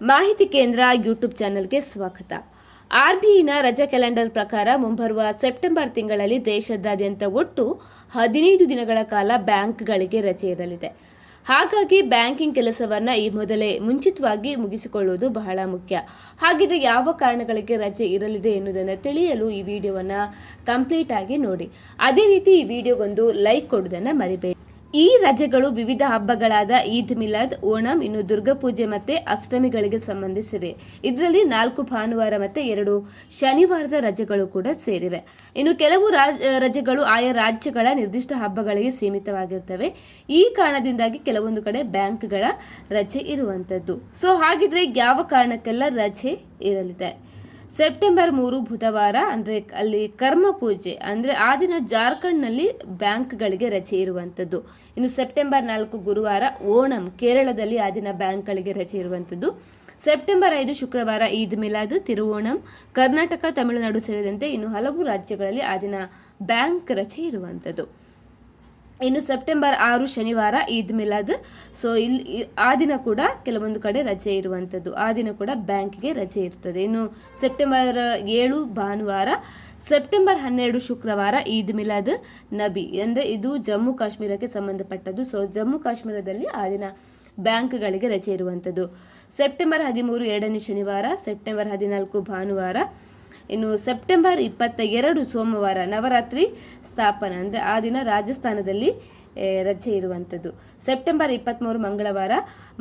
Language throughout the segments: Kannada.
ಮಾಹಿತಿ ಕೇಂದ್ರ ಯೂಟ್ಯೂಬ್ ಚಾನೆಲ್ಗೆ ಸ್ವಾಗತ. ಆರ್ಬಿಐನ ರಜಾ ಕ್ಯಾಲೆಂಡರ್ ಪ್ರಕಾರ ಮುಂಬರುವ ಸೆಪ್ಟೆಂಬರ್ ತಿಂಗಳಲ್ಲಿ ದೇಶದಾದ್ಯಂತ ಒಟ್ಟು ಹದಿನೈದು ದಿನಗಳ ಕಾಲ ಬ್ಯಾಂಕ್ಗಳಿಗೆ ರಜೆ ಇರಲಿದೆ. ಹಾಗಾಗಿ ಬ್ಯಾಂಕಿಂಗ್ ಕೆಲಸವನ್ನು ಈ ಮೊದಲೇ ಮುಂಚಿತವಾಗಿ ಮುಗಿಸಿಕೊಳ್ಳುವುದು ಬಹಳ ಮುಖ್ಯ. ಹಾಗಿದ್ರೆ ಯಾವ ಕಾರಣಗಳಿಗೆ ರಜೆ ಇರಲಿದೆ ಎನ್ನುವುದನ್ನು ತಿಳಿಯಲು ಈ ವಿಡಿಯೋವನ್ನು ಕಂಪ್ಲೀಟ್ ಆಗಿ ನೋಡಿ. ಅದೇ ರೀತಿ ಈ ವಿಡಿಯೋಗೊಂದು ಲೈಕ್ ಕೊಡುವುದನ್ನು ಮರಿಬೇಡಿ. ಈ ರಜೆಗಳು ವಿವಿಧ ಹಬ್ಬಗಳಾದ ಈದ್ ಮಿಲಾದ್, ಓಣಂ, ಇನ್ನು ದುರ್ಗಾ ಪೂಜೆ ಮತ್ತೆ ಅಷ್ಟಮಿಗಳಿಗೆ ಸಂಬಂಧಿಸಿವೆ. ಇದರಲ್ಲಿ ನಾಲ್ಕು ಭಾನುವಾರ ಮತ್ತೆ ಎರಡು ಶನಿವಾರದ ರಜೆಗಳು ಕೂಡ ಸೇರಿವೆ. ಇನ್ನು ಕೆಲವು ರಾಜ್- ರಜೆಗಳು ಆಯಾ ರಾಜ್ಯಗಳ ನಿರ್ದಿಷ್ಟ ಹಬ್ಬಗಳಿಗೆ ಸೀಮಿತವಾಗಿರ್ತವೆ. ಈ ಕಾರಣದಿಂದಾಗಿ ಕೆಲವೊಂದು ಕಡೆ ಬ್ಯಾಂಕ್ಗಳ ರಜೆ ಇರುವಂಥದ್ದು. ಸೊ, ಹಾಗಿದ್ರೆ ಯಾವ ಕಾರಣಕ್ಕೆಲ್ಲ ರಜೆ ಇರಲಿದೆ? ಸೆಪ್ಟೆಂಬರ್ ಮೂರು ಬುಧವಾರ, ಅಂದ್ರೆ ಅಲ್ಲಿ ಕರ್ಮ ಪೂಜೆ, ಅಂದ್ರೆ ಆ ದಿನ ಜಾರ್ಖಂಡ್ನಲ್ಲಿ ಬ್ಯಾಂಕ್ಗಳಿಗೆ ರಜೆ ಇರುವಂತದ್ದು ಇನ್ನು ಸೆಪ್ಟೆಂಬರ್ ನಾಲ್ಕು ಗುರುವಾರ ಓಣಂ, ಕೇರಳದಲ್ಲಿ ಆ ದಿನ ಬ್ಯಾಂಕ್ಗಳಿಗೆ ರಜೆ ಇರುವಂತದ್ದು ಸೆಪ್ಟೆಂಬರ್ ಐದು ಶುಕ್ರವಾರ ಈದ್ ಮಿಲಾದ್, ತಿರುವೋಣಂ, ಕರ್ನಾಟಕ, ತಮಿಳುನಾಡು ಸೇರಿದಂತೆ ಇನ್ನು ಹಲವು ರಾಜ್ಯಗಳಲ್ಲಿ ಆ ದಿನ ಬ್ಯಾಂಕ್ ರಜೆ ಇರುವಂತದ್ದು ಇನ್ನು ಸೆಪ್ಟೆಂಬರ್ ಆರು ಶನಿವಾರ ಈದ್ ಮಿಲಾದ್. ಸೊ ಇಲ್ಲಿ ಆ ದಿನ ಕೂಡ ಕೆಲವೊಂದು ಕಡೆ ರಜೆ ಇರುವಂಥದ್ದು ಆ ದಿನ ಕೂಡ ಬ್ಯಾಂಕ್ಗೆ ರಜೆ ಇರ್ತದೆ. ಇನ್ನು ಸೆಪ್ಟೆಂಬರ್ ಏಳು ಭಾನುವಾರ, ಸೆಪ್ಟೆಂಬರ್ ಹನ್ನೆರಡು ಶುಕ್ರವಾರ ಈದ್ ಮಿಲಾದ್ ನಬಿ. ಅಂದರೆ ಇದು ಜಮ್ಮು ಕಾಶ್ಮೀರಕ್ಕೆ ಸಂಬಂಧಪಟ್ಟದ್ದು. ಸೊ ಜಮ್ಮು ಕಾಶ್ಮೀರದಲ್ಲಿ ಆ ದಿನ ಬ್ಯಾಂಕ್ಗಳಿಗೆ ರಜೆ ಇರುವಂಥದ್ದು ಸೆಪ್ಟೆಂಬರ್ ಹದಿಮೂರು ಎರಡನೇ ಶನಿವಾರ, ಸೆಪ್ಟೆಂಬರ್ ಹದಿನಾಲ್ಕು ಭಾನುವಾರ ಇನ್ನು ಸೆಪ್ಟೆಂಬರ್ ಇಪ್ಪತ್ತ ಎರಡು ಸೋಮವಾರ ನವರಾತ್ರಿ ಸ್ಥಾಪನೆ ಅಂದರೆ ಆ ದಿನ ರಾಜಸ್ಥಾನದಲ್ಲಿ ರಜೆ ಇರುವಂಥದ್ದು. ಸೆಪ್ಟೆಂಬರ್ ಇಪ್ಪತ್ತ್ಮೂರು ಮಂಗಳವಾರ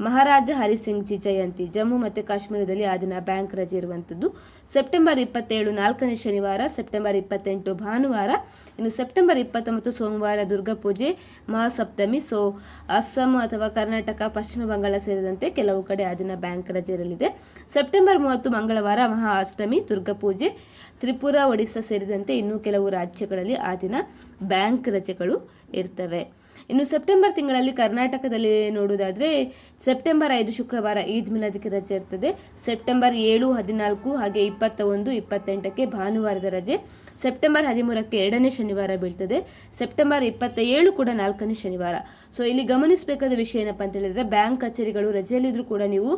ಮಹಾರಾಜ ಹರಿಸಿಂಗ್ ಜಿ ಜಯಂತಿ. ಜಮ್ಮು ಮತ್ತು ಕಾಶ್ಮೀರದಲ್ಲಿ ಆ ದಿನ ಬ್ಯಾಂಕ್ ರಜೆ ಇರುವಂಥದ್ದು. ಸೆಪ್ಟೆಂಬರ್ ಇಪ್ಪತ್ತೇಳು ನಾಲ್ಕನೇ ಶನಿವಾರ, ಸೆಪ್ಟೆಂಬರ್ ಇಪ್ಪತ್ತೆಂಟು ಭಾನುವಾರ, ಇನ್ನು ಸೆಪ್ಟೆಂಬರ್ ಇಪ್ಪತ್ತೊಂಬತ್ತು ಸೋಮವಾರ ದುರ್ಗಾ ಪೂಜೆ, ಮಹಾಸಪ್ತಮಿ. ಸೊ ಅಸ್ಸಾಂ ಅಥವಾ ಕರ್ನಾಟಕ, ಪಶ್ಚಿಮ ಬಂಗಾಳ ಸೇರಿದಂತೆ ಕೆಲವು ಕಡೆ ಆ ದಿನ ಬ್ಯಾಂಕ್ ರಜೆ ಇರಲಿದೆ. ಸೆಪ್ಟೆಂಬರ್ ಮೂವತ್ತು ಮಂಗಳವಾರ ಮಹಾ ಅಷ್ಟಮಿ ದುರ್ಗಾ ಪೂಜೆ. ತ್ರಿಪುರ, ಒಡಿಸ್ಸಾ ಸೇರಿದಂತೆ ಇನ್ನೂ ಕೆಲವು ರಾಜ್ಯಗಳಲ್ಲಿ ಆ ದಿನ ಬ್ಯಾಂಕ್ ರಜೆಗಳು ಇರ್ತವೆ. ಇನ್ನು ಸೆಪ್ಟೆಂಬರ್ ತಿಂಗಳಲ್ಲಿ ಕರ್ನಾಟಕದಲ್ಲಿ ನೋಡುವುದಾದ್ರೆ ಸೆಪ್ಟೆಂಬರ್ ಐದು ಶುಕ್ರವಾರ ಈದ್ ಮಿಲಾದಕ್ಕೆ ರಜೆ ಇರ್ತದೆ. ಸೆಪ್ಟೆಂಬರ್ ಏಳು, ಹದಿನಾಲ್ಕು ಹಾಗೆ ಇಪ್ಪತ್ತ ಒಂದು ಇಪ್ಪತ್ತೆಂಟಕ್ಕೆ ಭಾನುವಾರದ ರಜೆ. ಸೆಪ್ಟೆಂಬರ್ ಹದಿಮೂರಕ್ಕೆ ಎರಡನೇ ಶನಿವಾರ ಬೀಳ್ತದೆ. ಸೆಪ್ಟೆಂಬರ್ ಇಪ್ಪತ್ತ ಏಳು ಕೂಡ ನಾಲ್ಕನೇ ಶನಿವಾರ. ಸೊ ಇಲ್ಲಿ ಗಮನಿಸಬೇಕಾದ ವಿಷಯ ಏನಪ್ಪ ಅಂತ ಹೇಳಿದ್ರೆ ಬ್ಯಾಂಕ್ ಕಚೇರಿಗಳು, ರಜೆಯಲ್ಲಿದ್ರೂ ಕೂಡ ನೀವು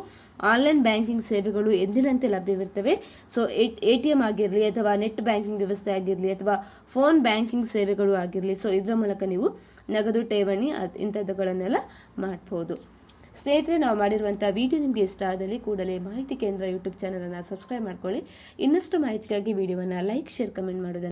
ಆನ್ಲೈನ್ ಬ್ಯಾಂಕಿಂಗ್ ಸೇವೆಗಳು ಎಂದಿನಂತೆ ಲಭ್ಯವಿರ್ತವೆ. ಸೊ ಎ ಟಿ ಎಂ ಆಗಿರಲಿ ಅಥವಾ ನೆಟ್ ಬ್ಯಾಂಕಿಂಗ್ ವ್ಯವಸ್ಥೆ ಆಗಿರಲಿ ಅಥವಾ ಫೋನ್ ಬ್ಯಾಂಕಿಂಗ್ ಸೇವೆಗಳು ಆಗಿರಲಿ. ಸೊ ಇದರ ಮೂಲಕ ನೀವು ನಗದು ಠೇವಣಿ, ಅದು ಇಂಥದ್ದುಗಳನ್ನೆಲ್ಲ ಮಾಡ್ಬೋದು. ಸ್ನೇಹಿತರೆ, ನಾವು ಮಾಡಿರುವಂಥ ವಿಡಿಯೋ ನಿಮಗೆ ಇಷ್ಟ ಆದಲ್ಲಿ ಕೂಡಲೇ ಮಾಹಿತಿ ಕೇಂದ್ರ ಯೂಟ್ಯೂಬ್ ಚಾನಲನ್ನು ಸಬ್ಸ್ಕ್ರೈಬ್ ಮಾಡ್ಕೊಳ್ಳಿ. ಇನ್ನಷ್ಟು ಮಾಹಿತಿಗಾಗಿ ವಿಡಿಯೋವನ್ನು ಲೈಕ್, ಶೇರ್, ಕಮೆಂಟ್ ಮಾಡೋದನ್ನು